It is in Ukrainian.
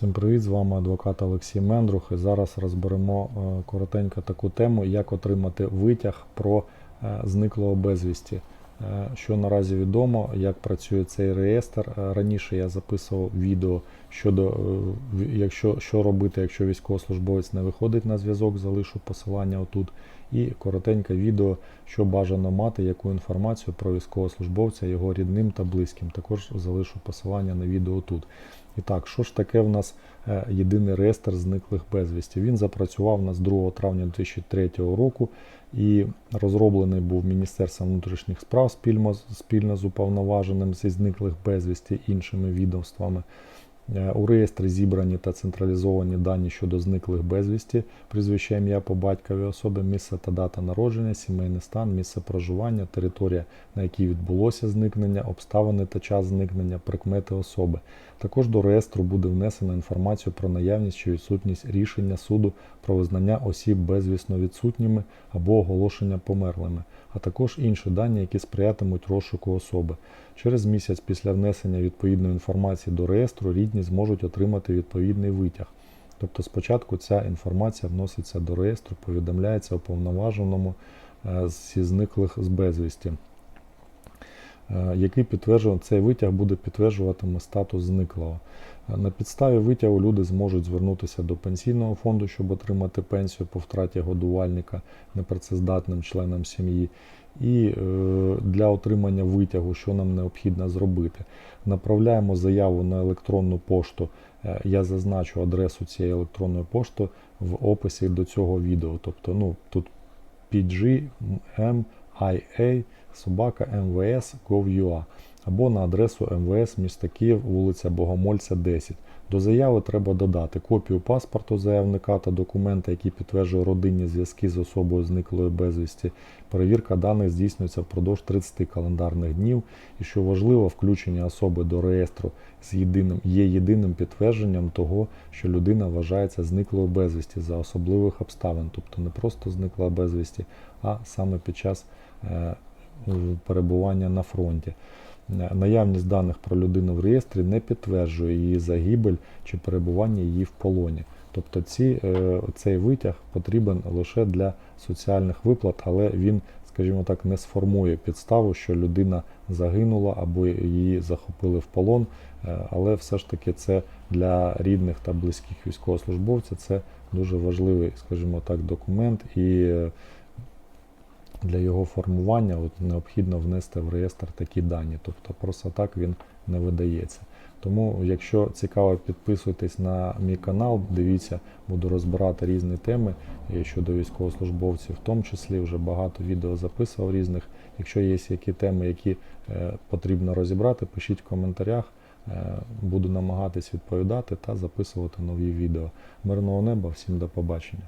Всім привіт, з вами адвокат Олексій Мендрух. І зараз розберемо е, коротенько таку тему, як отримати витяг про е, зниклого безвісті. Е, Що наразі відомо, як працює цей реєстр. Раніше я записував відео щодо якщо що робити, якщо військовослужбовець не виходить на зв'язок, залишу посилання отут. І коротеньке відео, що бажано мати, яку інформацію про військовослужбовця, його рідним та близьким. Також залишу посилання на відео тут. І так, що ж таке в нас е, єдиний реєстр зниклих безвісті? Він запрацював у нас 2 травня 2003 року і розроблений був Міністерством внутрішніх справ спільно, спільно з уповноваженим зі зниклих безвісті іншими відомствами. Е, У реєстрі зібрані та централізовані дані щодо зниклих безвісті, прізвище ім'я по батькові особи, місце та дата народження, сімейний стан, місце проживання, територія, на якій відбулося зникнення, обставини та час зникнення, прикмети особи. Також до реєстру буде внесено інформацію про наявність чи відсутність рішення суду про визнання осіб безвісно відсутніми або оголошення померлими, а також інші дані, які сприятимуть розшуку особи. Через місяць після внесення відповідної інформації до реєстру рідні зможуть отримати відповідний витяг. Тобто спочатку ця інформація вноситься до реєстру, повідомляється уповноваженому е, зі зниклих з безвісті, який підтверджує, цей витяг буде підтверджуватиме статус зниклого. Е, На підставі витягу люди зможуть звернутися до пенсійного фонду, щоб отримати пенсію по втраті годувальника непрацездатним членам сім'ї. І е, для отримання витягу, що нам необхідно зробити, направляємо заяву на електронну пошту. Е, Я зазначу адресу цієї електронної пошти в описі до цього відео. Тобто, ну тут pgmia собака mvs.gov.ua або на адресу МВС міста Київ, вулиця Богомольця, 10. До заяви треба додати копію паспорту заявника та документи, які підтверджують родинні зв'язки з особою зниклої безвісті. Перевірка даних здійснюється впродовж 30 календарних днів. І що важливо, включення особи до реєстру з єдиним є єдиним підтвердженням того, що людина вважається зниклою безвісті за особливих обставин, тобто не просто зникла безвісті, а саме під час е, перебування на фронті. Е, Наявність даних про людину в реєстрі не підтверджує її загибель чи перебування її в полоні. Тобто ці, е, цей витяг потрібен лише для соціальних виплат, але він, скажімо так, не сформує підставу, що людина загинула або її захопили в полон. Е, Але все ж таки це для рідних та близьких військовослужбовців це дуже важливий, скажімо так, документ і е, для його формування от, необхідно внести в реєстр такі дані. Тобто просто так він не видається. Тому, якщо цікаво, підписуйтесь на мій канал, дивіться, буду розбирати різні теми щодо військовослужбовців, в тому числі вже багато відео записував різних. Якщо є які теми, які е, потрібно розібрати, пишіть в коментарях. Е, Буду намагатись відповідати та записувати нові відео. Мирного неба, всім до побачення.